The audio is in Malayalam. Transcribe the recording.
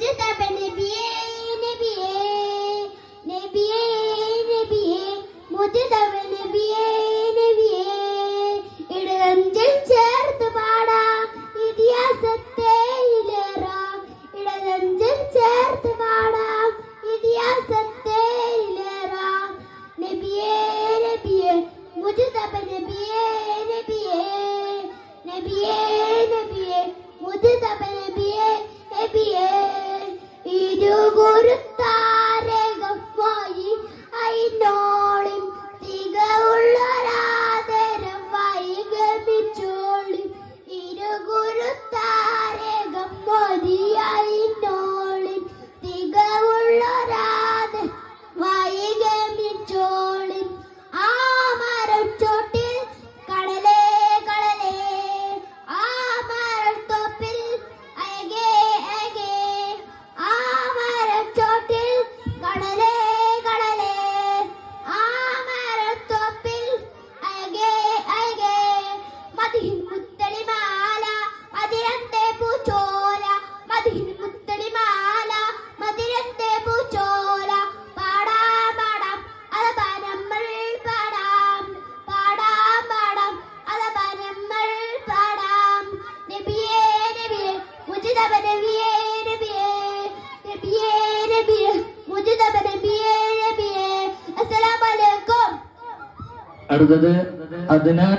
മുജതബ നബിയേ നബിയേ നബിയേ നബിയേ. മുജതബ നബിയേ നബിയേ. ഇടതഞ്ചിൽ ചേർത്ത് പാടാം ഇതിഹാസത്തേയിലേറാം ഇടതഞ്ചിൽ ചേർത്ത് പാടാം ഇതിഹാസത്തേയിലേറാം നബിയേ നബിയേ. മുജതബ നബിയേ നബിയേ. നബിയേ. അടുത്തത് അതിനാൽ